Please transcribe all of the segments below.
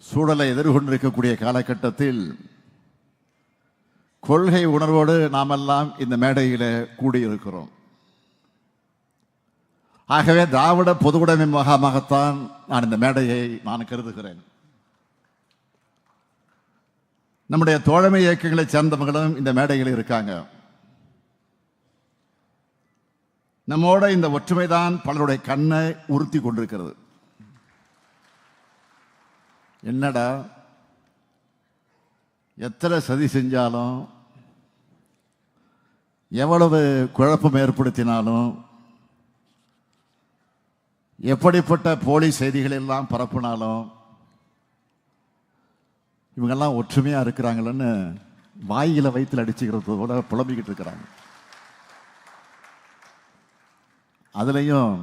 சூழலை எதிர்கொண்டிருக்கக்கூடிய காலகட்டத்தில் கொள்கை உணர்வோடு நாமெல்லாம் இந்த மேடையில் கூடியிருக்கிறோம். ஆகவே திராவிட பொதுவுடைமை முகாமாகத்தான் நான் இந்த மேடையை நான் கருதுகிறேன். நம்முடைய தோழமை இயக்கங்களைச் சேர்ந்தவர்களும் இந்த மேடையில் இருக்காங்க. நம்மோட இந்த ஒற்றுமைதான் பலருடைய கண்ணை உறுத்தி கொண்டிருக்கிறது. என்னடா? எத்தனை சதி செஞ்சாலும் எவ்வளவு குழப்பம் ஏற்படுத்தினாலும் எப்படிப்பட்ட போலி செய்திகள் எல்லாம் பரப்புனாலும் இவங்கெல்லாம் ஒற்றுமையாக இருக்கிறாங்களன்னு வாயில் வயிற்றுல அடிச்சுக்கிறதோட புலம்பிக்கிட்டு இருக்கிறாங்க. அதுலேயும்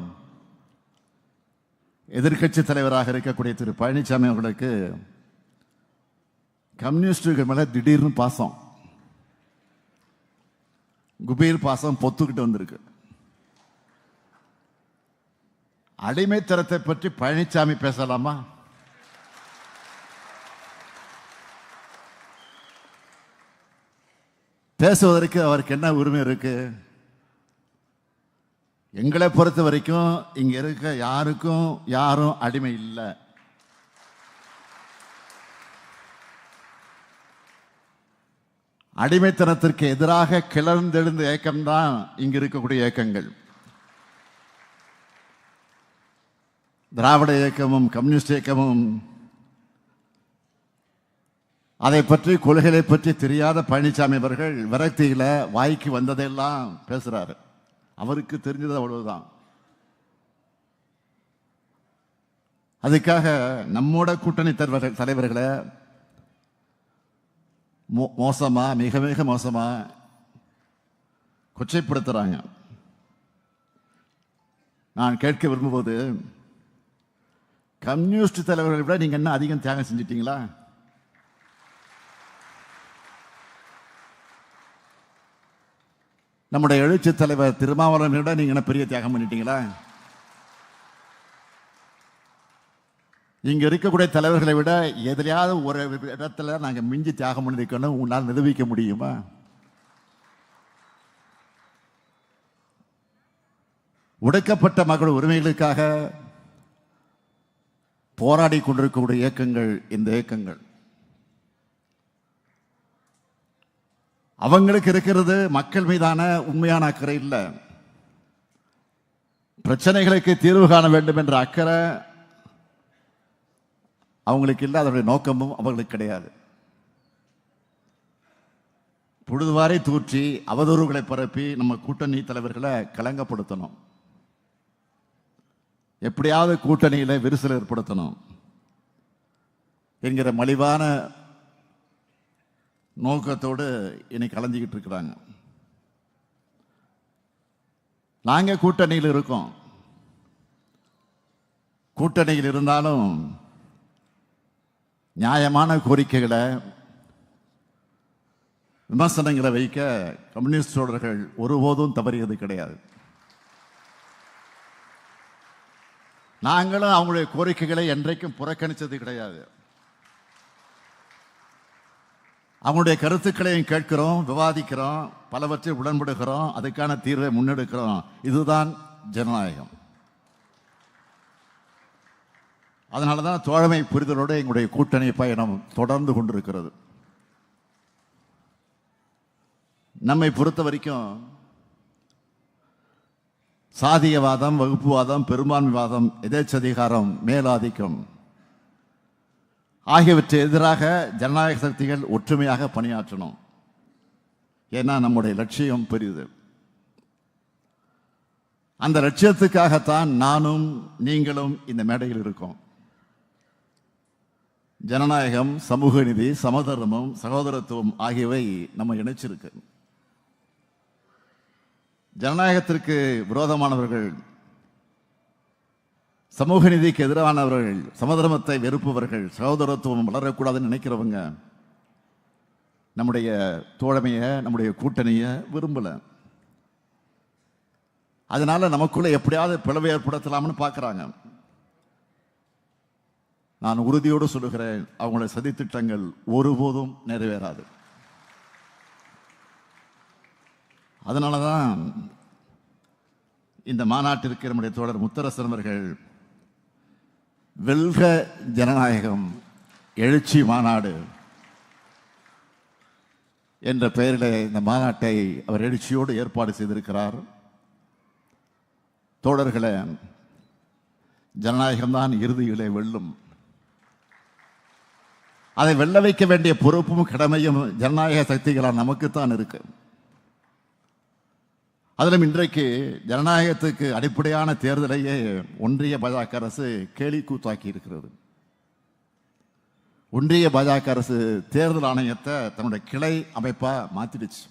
எதிர்க்கட்சி தலைவராக இருக்கக்கூடிய திரு பழனிசாமி அவர்களுக்கு கம்யூனிஸ்டுகள் மேலே திடீர்னு பாசம். குபீர் பாசம் பொத்துக்கிட்டு வந்திருக்கு. அடிமைத்தரத்தை பற்றி பழனிசாமி பேசலாமா? பேசுவதற்கு அவருக்கு என்ன உரிமை இருக்குது எங்களை பொறுத்த வரைக்கும் இங்க இருக்க யாருக்கும் யாரும் அடிமை இல்லை. அடிமைத்தனத்திற்கு எதிராக கிளர்ந்தெழுந்த ஏக்கம்தான் இங்க இருக்கக்கூடிய இயக்கங்கள் திராவிட இயக்கமும் கம்யூனிஸ்ட் இயக்கமும் அதை பற்றி கொள்கைகளை பற்றி தெரியாத பழனிசாமி அவர்கள் விரக்தியில் வாய்க்கு வந்ததெல்லாம் பேசுகிறாரு அவருக்கு தெரிஞ்சது அவ்வளவுதான். அதுக்காக நம்மோட கூட்டணி தலைவர்கள் தலைவர்களை மோ- மோசமா மிக மிக மோசமா கொச்சைப்படுத்துறாங்க. நான் கேட்க விரும்பும்போது கம்யூனிஸ்ட் தலைவர்களை விட நீங்க என்ன அதிகம் தியாகம் செஞ்சிட்டீங்களா? நம்முடைய எழுச்சி தலைவர் திருமாவளவனை விட நீங்க என்ன பெரிய தியாகம் பண்ணிட்டீங்களா? இங்க இருக்கக்கூடிய தலைவர்களை விட எதிலையாவது ஒரு இடத்துல நாங்க மிஞ்சி தியாகம் பண்ணிருக்கணும் உன்னால் நிரூபிக்க முடியுமா? உடைக்கப்பட்ட மக்கள் உரிமைகளுக்காக போராடி கொண்டிருக்கக்கூடிய இயக்கங்கள் இந்த இயக்கங்கள். அவங்களுக்கு இருக்கிறது மக்கள் மீதான உண்மையான அக்கறை இல்லை. பிரச்சனைகளுக்கு தீர்வு காண வேண்டும் என்ற அக்கறை அவங்களுக்கு இல்லை அதனுடைய நோக்கமும் அவங்களுக்கு கிடையாது. பொழுதுவாரை தூற்றி அவதூறுகளை பரப்பி நம்ம கூட்டணி தலைவர்களை கலங்கப்படுத்தணும். எப்படியாவது கூட்டணியில் விரிசல் ஏற்படுத்தணும். என்கிற மலிவான நோக்கத்தோடு இன்னைக்கு கலந்துக்கிட்டு இருக்கிறாங்க. நாங்கள் கூட்டணியில் இருக்கோம். கூட்டணியில் இருந்தாலும் நியாயமான கோரிக்கைகளை விமர்சனங்களை வைக்க கம்யூனிஸ்ட் தோழர்கள் ஒருபோதும் தவறியது கிடையாது. நாங்களும் அவங்களுடைய கோரிக்கைகளை என்றைக்கும் புறக்கணித்தது கிடையாது. அவங்களுடைய கருத்துக்களையும் கேட்கிறோம் விவாதிக்கிறோம் பலவற்றை உடன்படுகிறோம் அதுக்கான தீர்வை முன்னெடுக்கிறோம். இதுதான் ஜனநாயகம். அதனால தான் தோழமை புரிதலோடு எங்களுடைய கூட்டணி பயணம் தொடர்ந்து கொண்டிருக்கிறது. நம்மை பொறுத்த வரைக்கும் சாதியவாதம் வகுப்புவாதம் பெரும்பான்மைவாதம் எதேச்சதிகாரம் மேலாதிக்கம். ஆகியவற்றை எதிராக ஜனநாயக சக்திகள் ஒற்றுமையாக பணியாற்றணும். ஏன்னா நம்முடைய லட்சியம் பெரியது. அந்த லட்சியத்துக்காகத்தான் நானும் நீங்களும் இந்த மேடையில் இருக்கோம். ஜனநாயகம் சமூக நிதி சமதர்மம் சகோதரத்துவம் ஆகியவை நம்ம இணைச்சிருக்கு. ஜனநாயகத்திற்கு விரோதமானவர்கள் சமூக நீதிக்கு எதிரானவர்கள் சமதர்மத்தை வெறுப்பவர்கள் சகோதரத்துவம் வளரக்கூடாதுன்னு நினைக்கிறவங்க நம்முடைய தோழமையை நம்முடைய கூட்டணியை விரும்பலை. அதனால் நமக்குள்ளே எப்படியாவது பிளவு ஏற்படுத்தலாம்னு பார்க்குறாங்க நான் உறுதியோடு சொல்லுகிறேன் அவங்களுடைய சதித்திட்டங்கள் ஒருபோதும் நிறைவேறாது. அதனால தான் இந்த மாநாட்டிற்கு நம்முடைய தோழர் முத்தரசன் அவர்கள் வெல்க ஜனநாயகம் எழுச்சி மாநாடு என்ற பெயரில் இந்த மாநாட்டை அவர் எழுச்சியோடு ஏற்பாடு செய்திருக்கிறார். தோழர்களே ஜனநாயகம்தான் இறுதியிலே வெல்லும். அதை வெல்ல வைக்க வேண்டிய பொறுப்பும் கடமையும் ஜனநாயக சக்திகளால் நமக்குத்தான் இருக்குது அதிலும் இன்றைக்கு ஜனநாயகத்துக்கு அடிப்படையான தேர்தலையே ஒன்றிய பாஜக அரசு கேலி கூத்தாக்கி இருக்கிறது. ஒன்றிய பாஜக அரசு தேர்தல் ஆணையத்தை தன்னுடைய கிளை அமைப்பாக மாற்றிடுச்சு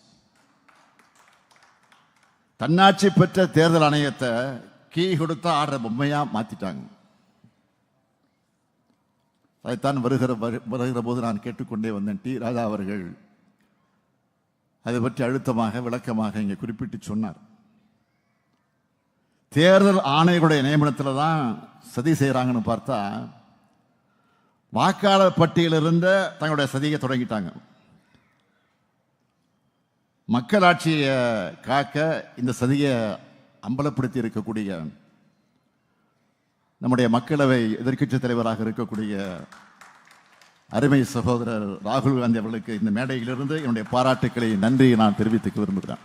தன்னாட்சி பெற்ற தேர்தல் ஆணையத்தை கீ கொடுத்தா ஆடுற பொம்மையாக மாற்றிட்டாங்க அதைத்தான் வருகிற வரு- வருகிற போது நான் கேட்டுக்கொண்டே வந்தேன் டி. ராஜா அவர்கள். அதை பற்றி அழுத்தமாக விளக்கமாக இங்கே குறிப்பிட்டு சொன்னார். தேர்தல் ஆணையர்களுடைய நியமனத்தில் தான் சதி செய்கிறாங்கன்னு பார்த்தா வாக்காளர் பட்டியலிருந்த தங்களுடைய சதியை தொடங்கிட்டாங்க. மக்களாட்சியை காக்க இந்த சதியை அம்பலப்படுத்தி இருக்கக்கூடிய நம்முடைய மக்களவை எதிர்க்கட்சி தலைவராக இருக்கக்கூடிய அருமை சகோதரர் ராகுல் காந்தி அவர்களுக்கு இந்த மேடையிலிருந்து என்னுடைய பாராட்டுக்களை நன்றியை நான் தெரிவித்துக்க விரும்புகிறேன்.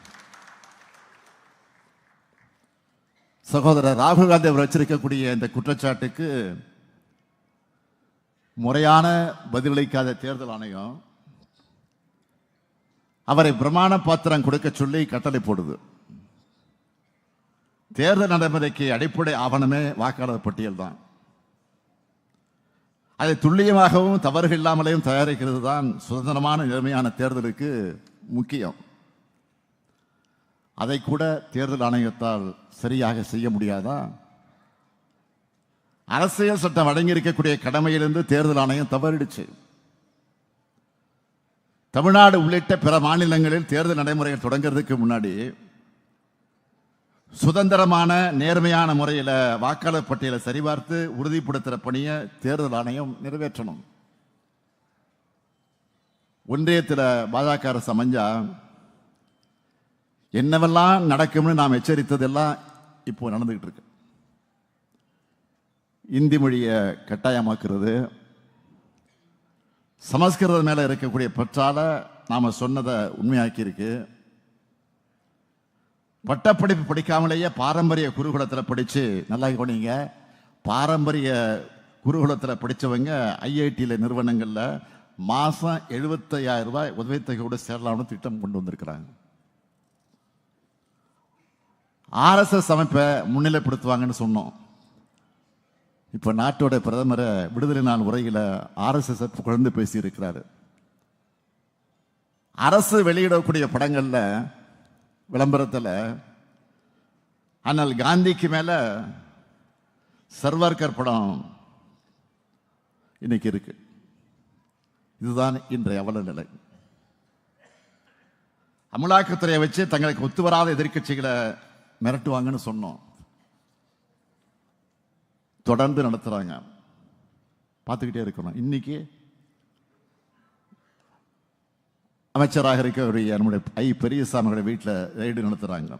சகோதரர் ராகுல் காந்தி அவர் வச்சிருக்கக்கூடிய இந்த குற்றச்சாட்டுக்கு முறையான பதிலளிக்காத தேர்தல் ஆணையம் அவரை பிரமாண பாத்திரம் கொடுக்க சொல்லி கட்டளை போடுது. தேர்தல் நடைமுறைக்கு அடிப்படை ஆவணமே வாக்காளர் பட்டியல் தான். அதை துல்லியமாகவும் தவறுகள் இல்லாமலேயும் தயாரிக்கிறது தான் சுதந்திரமான நேர்மையான தேர்தலுக்கு முக்கியம். அதை கூட தேர்தல் ஆணையத்தால் சரியாக செய்ய முடியாதா? அரசியல் சட்டம் அடங்கியிருக்கக்கூடிய கடமையிலிருந்து தேர்தல் ஆணையம் தவறிடுச்சு. தமிழ்நாடு உள்ளிட்ட பிற மாநிலங்களில் தேர்தல் நடைமுறைகள் தொடங்குறதுக்கு முன்னாடி சுதந்திரமான நேர்மையான முறையில் வாக்காளர் பட்டியலை சரிபார்த்து உறுதிப்படுத்துகிற பணியை தேர்தல் ஆணையம் நிறைவேற்றணும். ஒன்றியத்தில் பாஜக அரசு அமைஞ்சா என்னவெல்லாம் நடக்கும்னு நாம் எச்சரித்ததெல்லாம் இப்போ நடந்துக்கிட்டு இருக்கு. இந்தி மொழியை கட்டாயமாக்குறது சமஸ்கிருதம் மேலே இருக்கக்கூடிய பற்றால நாம் சொன்னதை உண்மையாக்கியிருக்கு. பட்டப்படிப்பு படிக்காமலேயே பாரம்பரிய குருகுலத்தில் படித்து நல்லா கவனிங்க. பாரம்பரிய குருகுலத்தில் படித்தவங்க ஐஐடியில் நிறுவனங்களில் மாதம் எழுபத்தையாயிரம் ரூபாய் உதவித்தொகையோடு சேரலாம்னு திட்டம் கொண்டு வந்திருக்கிறாங்க. ஆர்எஸ்எஸ் அமைப்பை முன்னிலைப்படுத்துவாங்கன்னு சொன்னோம். இப்போ நாட்டோட பிரதமரை விடுதலை நாள் உரையில் ஆர்எஸ்எஸ் புகழ்ந்து பேசியிருக்கிறாரு. அரசு வெளியிடக்கூடிய படங்களில் விளம்பரத்தில் ஆனால் காந்திக்கு மேலே சர்வார்கர் படம் இன்னைக்கு இருக்கு. இதுதான் இன்றைய அவல நிலை. அமலாக்கத்துறையை வச்சு தங்களுக்கு ஒத்து வராத எதிர்க்கட்சிகளை மிரட்டுவாங்கன்னு சொன்னோம். தொடர்ந்து நடத்துகிறாங்க பார்த்துக்கிட்டே இருக்கணும். இன்னைக்கு அமைச்சராக இருக்கக்கூடிய நம்முடைய ஐ பெரியசாமியோட வீட்டில் ரைடு நடத்துகிறாங்க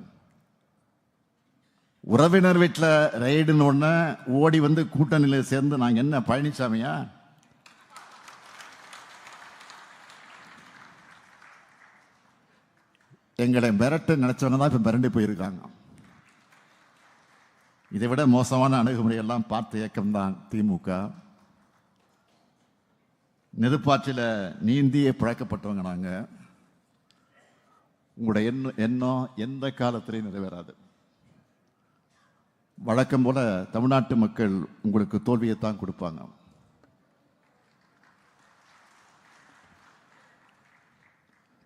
உறவினர் வீட்டில் ரைடுன்னு ஒன்று ஓடி வந்து கூட்டணியில் சேர்ந்து நாங்கள் என்ன பழனிசாமியா எங்களை மிரட்ட நினச்சவங்க தான் இப்போ மிரண்டு போயிருக்காங்க. இதை விட மோசமான அணுகுமுறையெல்லாம் பார்த்த இயக்கம்தான் திமுக. நெருப்பாற்றில் நீந்தியே பழக்கப்பட்டவங்க நாங்கள் உங்களோட எண்ணம் எண்ணம் எந்த காலத்திலையும் நிறைவேறாது. வழக்கம் போல் தமிழ்நாட்டு மக்கள் உங்களுக்கு தோல்வியை தான் கொடுப்பாங்க.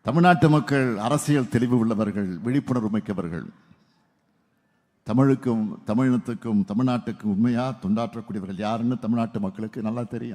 தமிழ்நாட்டு மக்கள் அரசியல் தெளிவு உள்ளவர்கள் விழிப்புணர்வு மிக்கவர்கள். தமிழுக்கும் தமிழினத்துக்கும் தமிழ்நாட்டுக்கும் உண்மையாக தொண்டாற்றக்கூடியவர்கள் யாருன்னு தமிழ்நாட்டு மக்களுக்கு நல்லா தெரியும்.